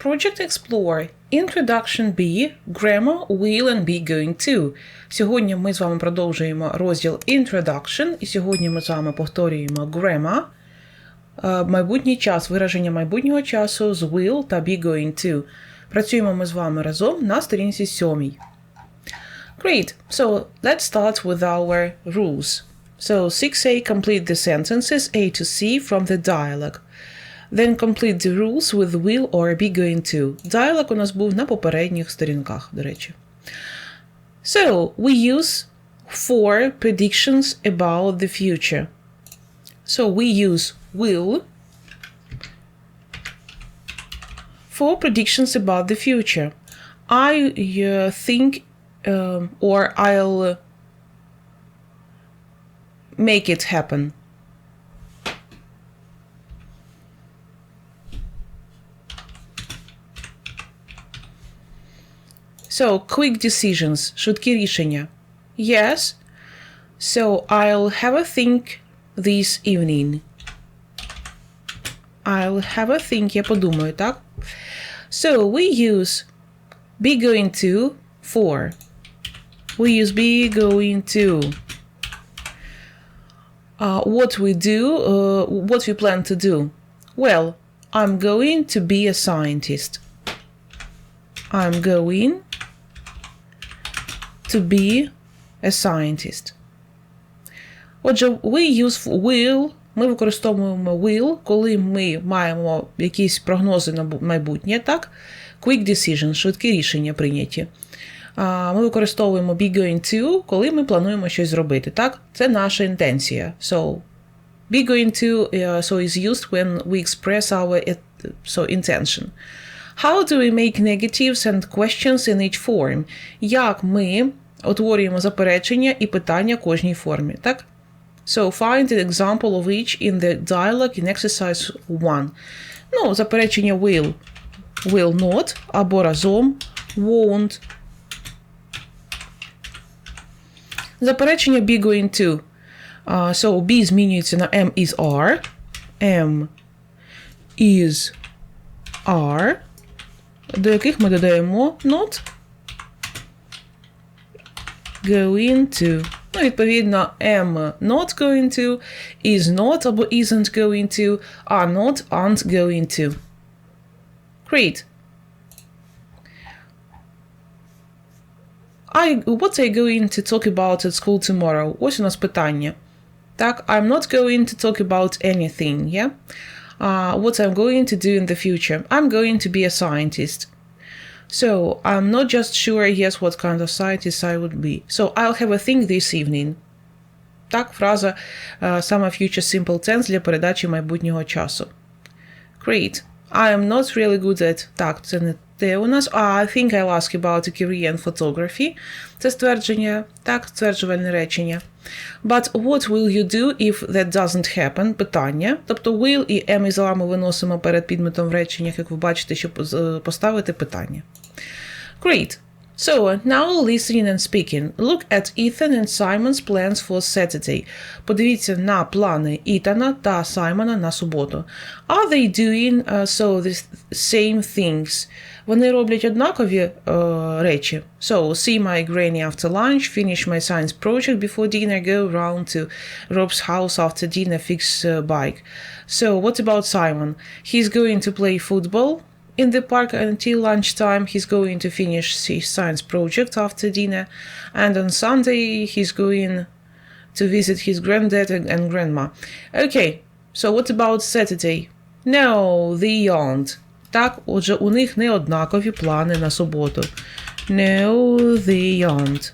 Project Explore. Introduction B. Grammar will and be going to. Сьогодні ми з вами продовжуємо розділ Introduction, і сьогодні ми з вами повторюємо grammar, е, майбутній час, вираження майбутнього часу з will та be going to. Працюємо ми з вами разом на сторінці 7. Great. So let's start with our rules. So 6a complete the sentences A to C from the dialogue. Then complete the rules with will or be going to. Dialogue у нас був на попередніх сторінках, до речі. So we use four predictions about the future. So we use will for predictions about the future. I uh, think um, or I'll make it happen. So, quick decisions, швидкі рішення. Yes. So, I'll have a think this evening. I'll have a think, я подумаю, так? So, we use be going to for. We use be going to. Uh, what we do, uh, what we plan to do. Well, I'm going to be a scientist. I'm going to be a scientist. Отже, we use will. Ми використовуємо will, коли ми маємо якісь прогнози на майбутнє, так? Quick decision, швидкі рішення прийняті. Ми використовуємо be going to, коли ми плануємо щось зробити. Так? Це наша інтенція. So, be going to uh, so is used when we express our so, intention. How do we make negatives and questions in each form? Як ми утворюємо заперечення і питання кожній формі, так? So, find an example of each in the dialogue in exercise 1. Ну, заперечення will, will not, або разом, won't. Заперечення be going to. Uh, so, be змінюється на am is are. Am is are. До яких ми додаємо not going to. Ну, відповідно, am not going to, is not або isn't going to, are not, aren't going to. Great. I, what are you going to talk about at school tomorrow? Ось у нас питання. Так, I'm not going to talk about anything, yeah? Uh, what I'm going to do in the future. I'm going to be a scientist. So, I'm not just sure yes what kind of scientist I would be. So, I'll have a think this evening. Так, фраза uh, саме future simple tense для передачі майбутнього часу. Great. I am not really good at. Так, це не те у нас. I think I'll ask about a career in photography. Це ствердження, так, стверджувальне речення. But what will you do if that doesn't happen? Питання. Тобто will і am із ми виносимо перед підметом в реченнях, як ви бачите, щоб поставити питання. Great. So, now listening and speaking. Look at Ethan and Simon's plans for Saturday. Подивіться на плани Ітана та Саймона на суботу. Are they doing uh, so the same things? Вони роблять однакові uh, речі. So, see my granny after lunch, finish my science project before dinner, go round to Rob's house after dinner, fix uh, bike. So, what about Simon? He's going to play football in the park until lunchtime. He's going to finish his science project after dinner, and on Sunday he's going to visit his granddad and grandma. Okay, so what about Saturday? No, they aren't. Так, отже, у них не однакові плани на суботу. No, they aren't.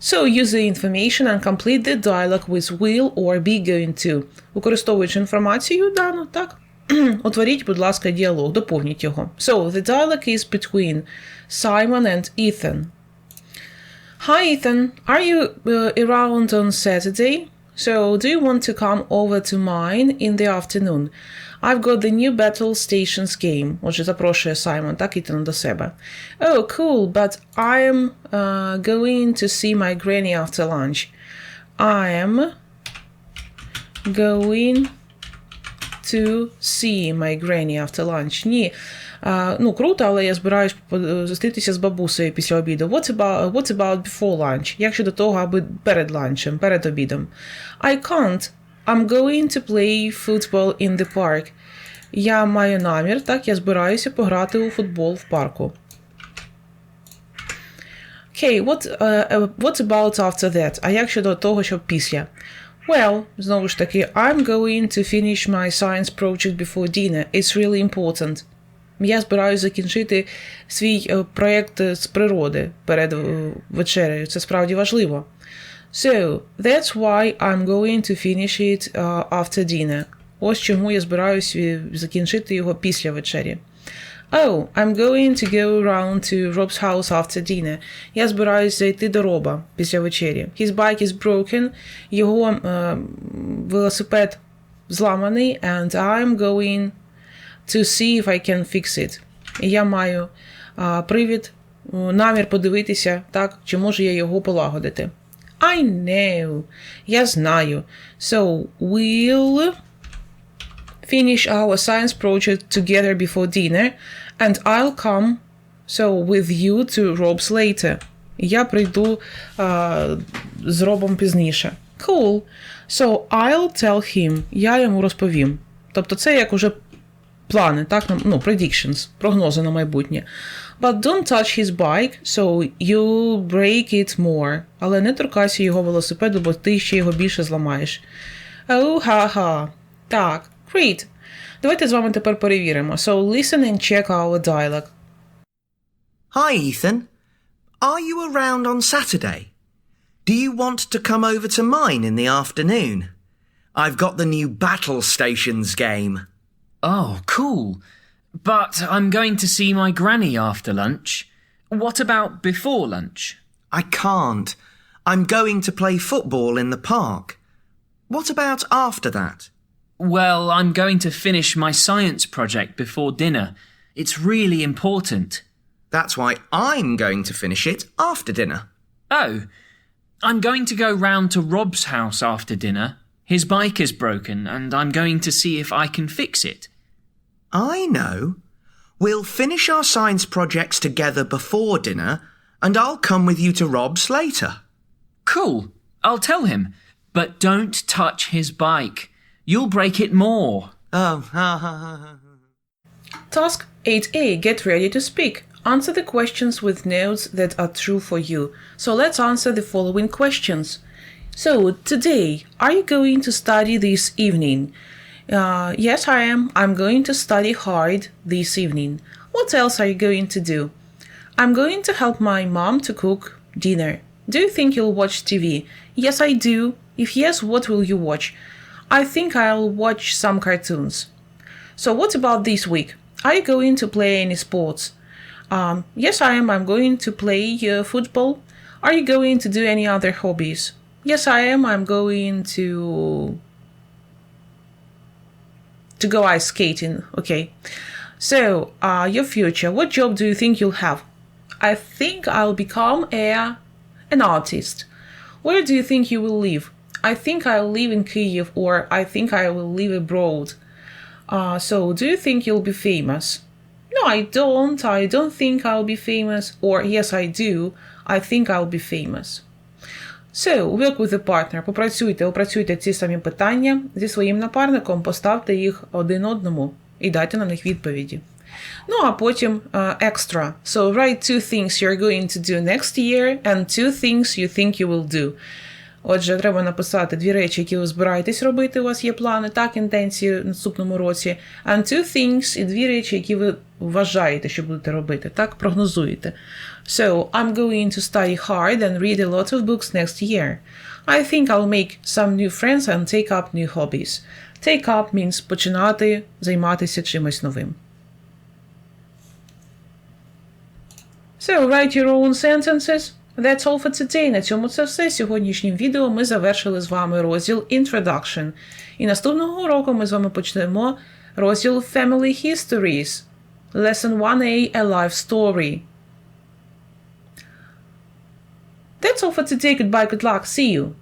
So use the information and complete the dialogue with will or be going to. Використовуючи інформацію дану, так? Утворіть, будь ласка, діалог, доповніть його. So, the dialogue is between Simon and Ethan. Hi, Ethan. Are you uh, around on Saturday? So, do you want to come over to mine in the afternoon? I've got the new Battle Stations game. Отже, запрошує Саймон, так, Ітана до себе. Oh, cool, but I'm uh, going to see my granny after lunch. I'm going to see my granny after lunch. Ні. А, ну, круто, але я збираюсь зустрітися з бабусею після обіду. What's about, what's about before lunch? Як щодо того, аби перед ланчем, перед обідом? I can't. I'm going to play football in the park. Я маю намір, так, я збираюся пограти у футбол в парку. Окей, what, uh, what about after that? А як щодо того, що після? Well, знову ж таки, I'm going to finish my science project before dinner. It's really important. Я збираюся закінчити свій е, проєкт з природи перед е, вечерею. Це справді важливо. So, that's why I'm going to finish it uh, after dinner. Ось чому я збираюся закінчити його після вечері. Oh, I'm going to go around to Rob's house after dinner. Я збираюся зайти до Роба після вечері. His bike is broken. Його е, велосипед зламаний, and I'm going to see if I can fix it. І я маю а, привід, намір подивитися, так, чи можу я його полагодити. I know. Я знаю. So, we'll finish our science project together before dinner, and I'll come so with you to Rob's later. Я прийду а, з Робом пізніше. Cool. So I'll tell him. Я йому розповім. Тобто це як уже плани, так? Ну, predictions, прогнози на майбутнє. But don't touch his bike, so you'll break it more. Але не торкайся його велосипеду, бо ти ще його більше зламаєш. Oh, ха-ха. Так, great. Давайте з вами тепер перевіримо. So listen and check our dialogue. Hi, Ethan. Are you around on Saturday? Do you want to come over to mine in the afternoon? I've got the new Battle Stations game. Oh, cool. But I'm going to see my granny after lunch. What about before lunch? I can't. I'm going to play football in the park. What about after that? Well, I'm going to finish my science project before dinner. It's really important. That's why I'm going to finish it after dinner. Oh, I'm going to go round to Rob's house after dinner. His bike is broken, and I'm going to see if I can fix it. I know. We'll finish our science projects together before dinner, and I'll come with you to Rob's later. Cool. I'll tell him. But don't touch his bike. You'll break it more. Oh, ha ha ha. Task 8a Get ready to speak. Answer the questions with notes that are true for you. So let's answer the following questions. So, today, are you going to study this evening? Uh, yes, I am. I'm going to study hard this evening. What else are you going to do? I'm going to help my mom to cook dinner. Do you think you'll watch TV? Yes, I do. If yes, what will you watch? I think I'll watch some cartoons. So, what about this week? Are you going to play any sports? Um, yes, I am. I'm going to play uh, football. Are you going to do any other hobbies? Yes, I am. I'm going to to go ice skating. Okay. So, uh, your future. What job do you think you'll have? I think I'll become a an artist. Where do you think you will live? I think I'll live in Kyiv, or I think I will live abroad. Uh, so, do you think you'll be famous? No, I don't. I don't think I'll be famous. Or, yes, I do. I think I'll be famous. So, work with a partner. Попрацюйте, опрацюйте ці самі питання зі своїм напарником, поставте їх один одному і дайте на них відповіді. Ну, а потім uh, extra. So, write two things you're going to do next year and two things you think you will do. Отже, треба написати дві речі, які ви збираєтесь робити. У вас є плани, так, інтенції в наступному році. And two things і дві речі, які ви вважаєте, що будете робити, так, прогнозуєте. So, I'm going to study hard and read a lot of books next year. I think I'll make some new friends and take up new hobbies. Take up means починати займатися чимось новим. So, write your own sentences. That's all for today. На цьому це все. Сьогоднішнім відео ми завершили з вами розділ Introduction. І наступного року ми з вами почнемо розділ Family Histories. Lesson 1A A Life Story. That's all for today. Goodbye, good luck. See you.